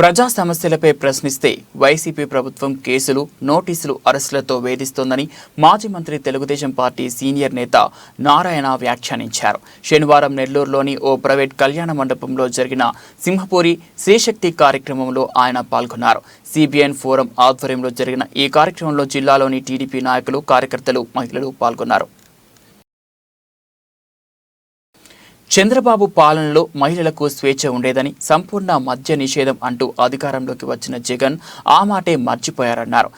ప్రజా సమస్యలపై ప్రశ్నిస్తే వైసీపీ ప్రభుత్వం కేసులు నోటీసులు అరెస్టులతో వేధిస్తోందని మాజీ మంత్రి తెలుగుదేశం పార్టీ సీనియర్ నేత నారాయణ వ్యాఖ్యానించారు. శనివారం నెల్లూరులోని ఓ ప్రైవేట్ కళ్యాణ మండపంలో జరిగిన సింహపూరి శ్రీశక్తి కార్యక్రమంలో ఆయన పాల్గొన్నారు. సిబిఎన్ ఫోరం ఆధ్వర్యంలో జరిగిన ఈ కార్యక్రమంలో జిల్లాలోని టీడీపీ నాయకులు కార్యకర్తలు మహిళలు పాల్గొన్నారు. చంద్రబాబు పాలనలో మహిళలకు స్వేచ్ఛ ఉండేదని సంపూర్ణ మద్య నిషేధం అంటూ అధికారంలోకి వచ్చిన జగన్ ఆ మాటే మర్చిపోయారన్నారు.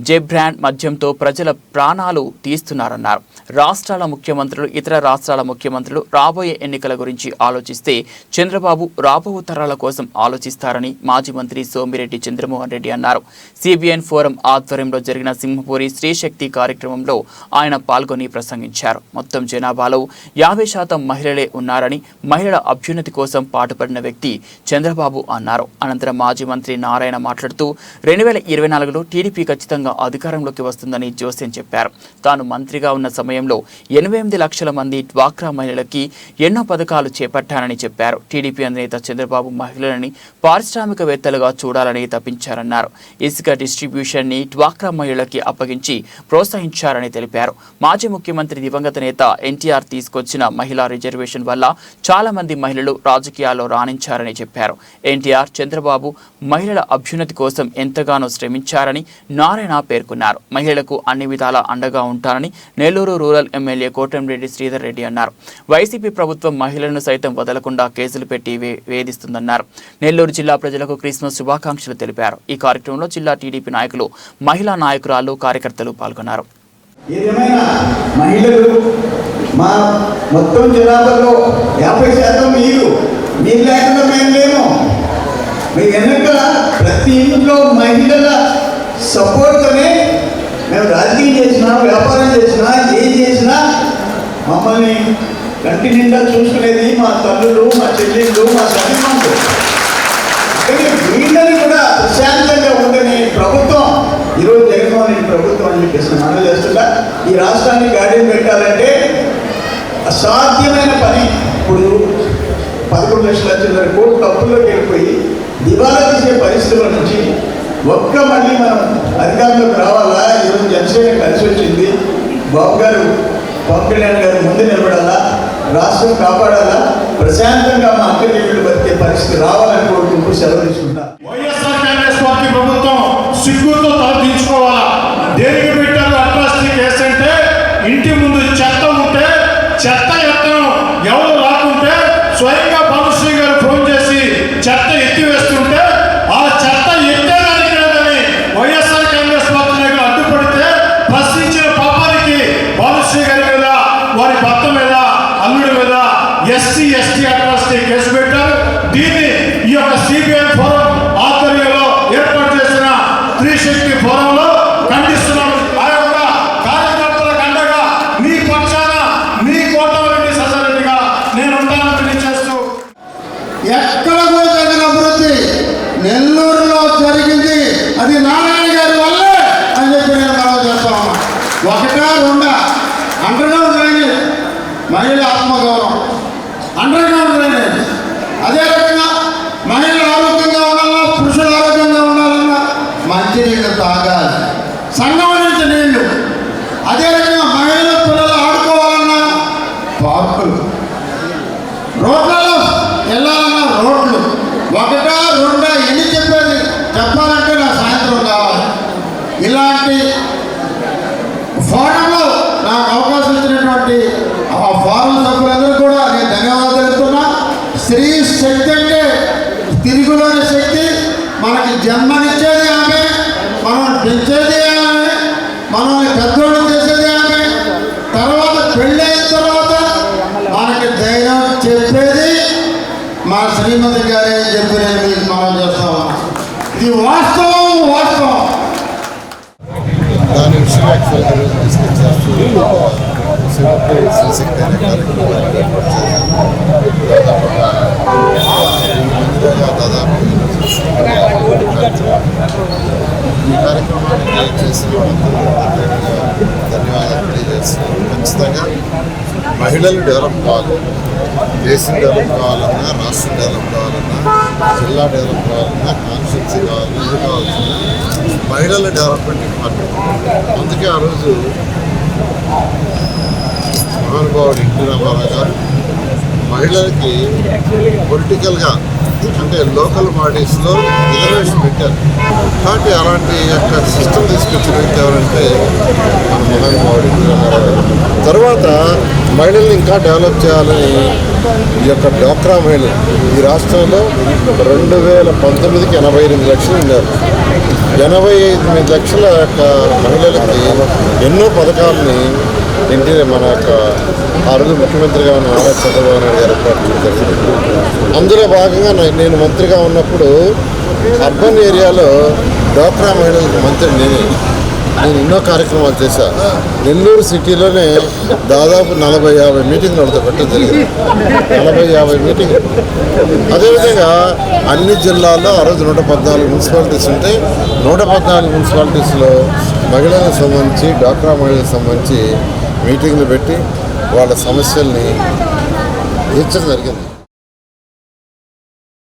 జెబ్రాండ్ మద్యంతో ప్రజల ప్రాణాలు తీస్తున్నారన్నారు. రాష్ట్రాల ముఖ్యమంత్రులు ఇతర రాష్ట్రాల ముఖ్యమంత్రులు రాబోయే ఎన్నికల గురించి ఆలోచిస్తే చంద్రబాబు రాబో తరాల కోసం ఆలోచిస్తారని మాజీ మంత్రి సోమిరెడ్డి చంద్రమోహన్ రెడ్డి అన్నారు. సిబిఎన్ ఫోరం ఆధ్వర్యంలో జరిగిన సింహపూరి స్త్రీశక్తి కార్యక్రమంలో ఆయన పాల్గొని ప్రసంగించారు. మొత్తం జనాభాలో యాభై శాతం మహిళలే ఉన్నారని మహిళల అభ్యున్నతి కోసం పాటుపడిన వ్యక్తి చంద్రబాబు అన్నారు. అనంతరం మాజీ మంత్రి నారాయణ మాట్లాడుతూ రెండు వేల ఇరవై నాలుగులో టీడీపీ ఖచ్చితంగా అధికారంలోకి వస్తుందని జోస్యం చెప్పారు. తాను మంత్రిగా ఉన్న సమయంలో ఎనభై ఎనిమిది లక్షల మంది డ్వాక్రా మహిళలకి ఎన్నో పథకాలు చేపట్టానని చెప్పారు. టీడీపీ అధినేత చంద్రబాబు మహిళలని పారిశ్రామికవేత్తలుగా చూడాలని తప్పించారన్నారు ఇసుక డిస్ట్రిబ్యూషన్ని డ్వాక్రా మహిళలకి అప్పగించి ప్రోత్సహించారని తెలిపారు. మాజీ ముఖ్యమంత్రి దివంగత నేత ఎన్టీఆర్ తీసుకొచ్చిన మహిళా రిజర్వేషన్ వల్ల చాలా మంది మహిళలు రాజకీయాల్లో రాణించారని చెప్పారు. ఎన్టీఆర్ చంద్రబాబు మహిళల అభ్యున్నతి కోసం ఎంతగానో శ్రమించారని నారాయణ పేర్కొన్నారు. మహిళలకు అన్ని విధాలా అండగా ఉంటారని నెల్లూరు రూరల్ ఎమ్మెల్యే కోటంరెడ్డి శ్రీధర్ రెడ్డి అన్నారు. వైసీపీ ప్రభుత్వం మహిళలను సైతం వదలకుండా కేసులు పెట్టి వేధిస్తుందన్నారు. నెల్లూరు జిల్లా ప్రజలకు క్రిస్మస్ శుభాకాంక్షలు తెలిపారు. ఈ కార్యక్రమంలో జిల్లా టీడీపీ నాయకులు మహిళా నాయకురాలు కార్యకర్తలు పాల్గొన్నారు. ఏదేమైనా మహిళలు మా మొత్తం జనాభాలో యాభై శాతం మీరు మీరు లేకుండా మేము లేము మీ వెనక ప్రతి ఇంట్లో మహిళల సపోర్ట్తోనే మేము రాజకీయం చేసినా వ్యాపారం చేసినా ఏం చేసినా మమ్మల్ని కంటి నిండా చూసుకునేది మా తల్లులు మా చెల్లెళ్ళు మా సన్నిహితులు కానీ వీళ్ళని కూడా ప్రశాంతంగా ఉండని ప్రభుత్వం ఈరోజు జగన్మోహన్ రెడ్డి ప్రభుత్వం అని చెప్పేసి మనం చేస్తున్నా ఈ రాష్ట్రాన్ని గాడిని పెట్టాలంటే అసాధ్యమైన పని. ఇప్పుడు పదకొండు లక్షల చిల్లర కోట్లు అప్పుల్లోకి వెళ్ళిపోయి దివాలా తీసే పరిస్థితుల నుంచి ఒక్క మళ్ళీ మనం అధికారంలోకి రావాలా? ఈరోజు జనసేన కలిసి వచ్చింది. బాబు గారు పవన్ కళ్యాణ్ గారు ముందు నిలబడాలా? రాష్ట్రం కాపాడాలా? ప్రశాంతంగా మా అక్క చెల్లెళ్ళు బతికే పరిస్థితి రావాలని కోరుకుంటూ సెలవు తీసుకుంటా. వైఎస్ఆర్ కాంగ్రెస్ పార్టీ ప్రభుత్వం సిగ్గుతో తలదించుకోవాలా దేనికి పెట్టారు అట్రాసిటీ కేసు అంటే ఇంటి ముందు చెత్త ఉంటే చెత్త త్రిశక్తి ఫోరంలో ఖండిస్తున్నాం ఆ యొక్క కార్యకర్తలకు అండగా నీ పక్షాన నీ కోటరెడ్డి సజారెడ్డిగా నేను ఉంటానని తెలియజేస్తూ ఎక్కడ కూడా జరిగిన అభివృద్ధి? నెల్లూరులో జరిగింది. అది నారాయణ గారి వల్లే అని చెప్పి నేను మనం చేస్తా ఉన్నా. ఒకటా రెండా? అండర్గ్రౌండ్ డ్రైనేజ్ మహిళ ఆత్మగౌరవం. అండర్గ్రౌండ్ డ్రైనేజ్ అదే ఇలాంటి ఫోరంలో నాకు అవకాశం ఇచ్చినటువంటి ఆ ఫోరం సభ్యులందరూ కూడా నేను ధన్యవాదాలు తెలుపుతున్నా. స్త్రీ శక్తి అంటే తిరుగులోని శక్తి మనకి జన్మనిచ్చేది ఆమె మనం పెంచేది ఆమె మనల్ని పెద్దోళ్ళు చేసేది ఆమె. తర్వాత పెళ్ళైన తర్వాత మనకి ధైర్యం చెప్పేది మా శ్రీమతి గారే చెప్పి నేను మీకు మనం చేస్తాము ఇది వాస్తవం వాస్తవం. దాని విషయం యాక్చువల్గా ఈరోజు డిస్కస్ చేస్తూ శివపూరి శ్రీశక్తి అనే కార్యక్రమాన్ని ఈ కార్యక్రమాన్ని దాదాపుగా ఈ కార్యక్రమానికి చేసిన మంత్రులు ధన్యవాదాలు తెలియజేస్తున్నాను. ఖచ్చితంగా మహిళలు డెవలప్ కావాలి. దేశం డెవలప్ కావాలన్నా రాష్ట్రం డెవలప్ కావాలన్నా జిల్లా డెవలప్ కావాలన్నా కాన్స్టిట్యూన్సీ కావాలన్నా ఇది కావాల్సిన మహిళల డెవలప్మెంట్ ఇంపార్టెంట్ అందుకే ఆ రోజు మహానుభావుడు ఎన్టీ రామారావు గారు మహిళలకి పొలిటికల్గా అంటే లోకల్ బాడీస్లో రిజర్వేషన్ పెట్టారు కాబట్టి అలాంటి యొక్క సిస్టమ్ తీసుకొచ్చిన వ్యక్తి ఎవరంటే మన మహానుభావుడు తర్వాత మహిళల్ని ఇంకా డెవలప్ చేయాలని ఈ యొక్క డ్వాక్రా మహిళలు ఈ రాష్ట్రంలో రెండు వేల పంతొమ్మిదికి ఎనభై ఎనిమిది లక్షలు ఉన్నారు. ఎనభై ఎనిమిది లక్షల యొక్క మహిళలకి ఎన్నో పథకాలని ఇంటి మన యొక్క ఆ రోజు ముఖ్యమంత్రిగా ఉన్న నారా చంద్రబాబు నాయుడు గారు ఏర్పాటు జరిగింది. అందులో భాగంగా నేను మంత్రిగా ఉన్నప్పుడు అర్బన్ ఏరియాలో డ్వాక్రా మహిళలకు మంత్రి నేనే. నేను ఎన్నో కార్యక్రమాలు చేశా. నెల్లూరు సిటీలోనే దాదాపు నలభై యాభై మీటింగ్లు వాళ్ళతో జరిగింది. నలభై యాభై మీటింగ్ అదేవిధంగా అన్ని జిల్లాల్లో ఆ రోజు నూట పద్నాలుగు మున్సిపాలిటీస్ ఉంటే నూట పద్నాలుగు మున్సిపాలిటీస్లో మహిళలకు సంబంధించి డాక్రా మహిళలకు సంబంధించి మీటింగ్లు పెట్టి వాళ్ళ సమస్యల్ని తీర్చడం జరిగింది.